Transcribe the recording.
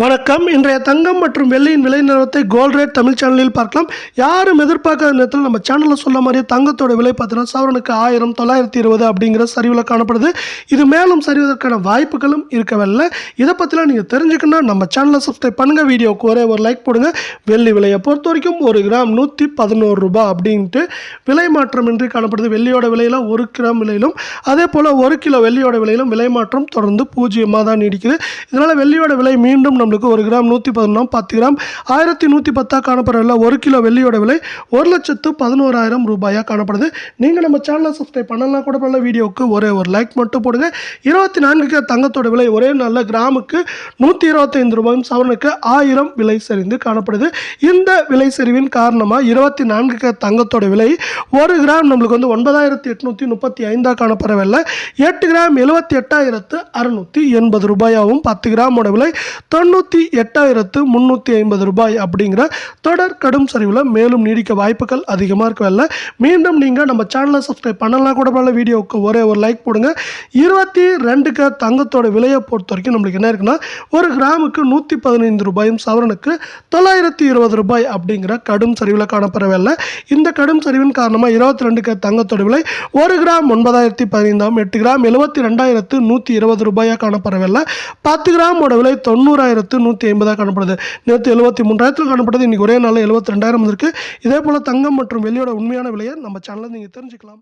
வணக்கம். இன்றைய தங்கம் மற்றும் வெள்ளியின் விலை நிலவரத்தை கோல்ட் ரேட் தமிழ் சேனலில் பார்க்கலாம். யாரும் எதிர்பார்க்காத நேரத்தில் நம்ம சேனலில் சொல்ல மாதிரியே தங்கத்தோட விலை பார்த்தீங்கன்னா சவரனுக்கு ஆயிரம் தொள்ளாயிரத்தி இருபது அப்படிங்கிற சரிவில் காணப்படுது. இது மேலும் சரிவதற்கான வாய்ப்புகளும் இருக்கவில்லை இதை பற்றிலாம் நீங்கள் தெரிஞ்சுக்கணும் நம்ம சேனலை சப்ஸ்கிரைப் பண்ணுங்கள் வீடியோக்கு ஒரே ஒரு லைக் போடுங்க. வெள்ளி விலையை பொறுத்த வரைக்கும் ஒரு கிராம் நூற்றி பதினோரு ரூபா அப்படின்ட்டு விலை மாற்றமின்றி காணப்படுது. வெள்ளியோட விலையில் ஒரு கிராம் விலையிலும் அதே போல் ஒரு கிலோ வெள்ளியோட விலையிலும் விலை மாற்றம் தொடர்ந்து பூஜ்ஜியமாக தான் நீடிக்குது. இதனால் வெள்ளியோட விலை மீண்டும் நம்மளுக்கு ஒரு கிராம் நூற்றி பதினொன்று பத்து கிராம் ஆயிரத்தி நூற்றி பத்தாக காணப்படுறதில்ல ஒரு கிலோ வெள்ளியோட விலை ஒரு லட்சத்து பதினோராயிரம் ரூபாயாக காணப்படுது. நீங்கள் நம்ம சேனலை சப்ஸ்கிரைப் பண்ணலாம் கூட பண்ணல வீடியோவுக்கு ஒரே ஒரு லைக் மட்டும் போடுங்க. இருபத்தி நான்குக்கு தங்கத்தோட விலை ஒரே நல்ல கிராமுக்கு நூற்றி இருபத்தைந்து ரூபாயும் சவரனுக்கு ஆயிரம் விலை சரிந்து காணப்படுது. இந்த விலை சரிவின் காரணமாக இருபத்தி நான்குக்கு தங்கத்தோட விலை ஒரு கிராம் நம்மளுக்கு வந்து ஒன்பதாயிரத்தி எட்நூற்றி முப்பத்தி ஐந்தாக காணப்படவில்லை. எட்டு கிராம் எழுபத்தி எட்டாயிரத்து அறுநூற்றி எண்பது ரூபாயாகவும் பத்து கிராமோட விலை தொண்ணூறு தொண்ணூற்றி எட்டாயிரத்து முந்நூற்றி ஐம்பது ரூபாய் அப்படிங்கிற தொடர் கடும் சரிவில் மேலும் நீடிக்க வாய்ப்புகள் அதிகமாக இருக்கவில்லை மீண்டும் நீங்கள் நம்ம சேனலை சப்ஸ்கிரைப் பண்ணலாம் கூட பண்ணல வீடியோவுக்கு ஒரே ஒரு லைக் போடுங்க. இருபத்தி ரெண்டுக்கு தங்கத்தோட விலையை பொறுத்த வரைக்கும் நம்மளுக்கு என்ன இருக்குன்னா ஒரு கிராமுக்கு நூற்றி பதினைந்து ரூபாயும் சவரனுக்கு தொள்ளாயிரத்தி இருபது ரூபாய் அப்படிங்கிற கடும் சரிவில் காணப்படவில்லை இந்த கடும் சரிவின் காரணமாக இருபத்தி ரெண்டுக்கு தங்கத்தோட விலை ஒரு கிராம் ஒன்பதாயிரத்தி பதினைந்தாம் எட்டு கிராம் எழுபத்தி ரெண்டாயிரத்து நூற்றி இருபது ரூபாயாக காணப்படவில்லை பத்து கிராமோட விலை தொண்ணூறாயிரத்து நூற்றி ஐம்பதாக காணப்படுது. நேற்று எழுபத்தி மூன்றாயிரத்தில் காணப்படுது. இன்றைக்கி ஒரே நாளில் எழுபத்தி ரெண்டாயிரம் வந்திருக்கு. இதே போல் தங்கம் மற்றும் வெள்ளியோட உண்மையான விலையை நம்ம சேனலில் நீங்கள் தெரிஞ்சுக்கலாம்.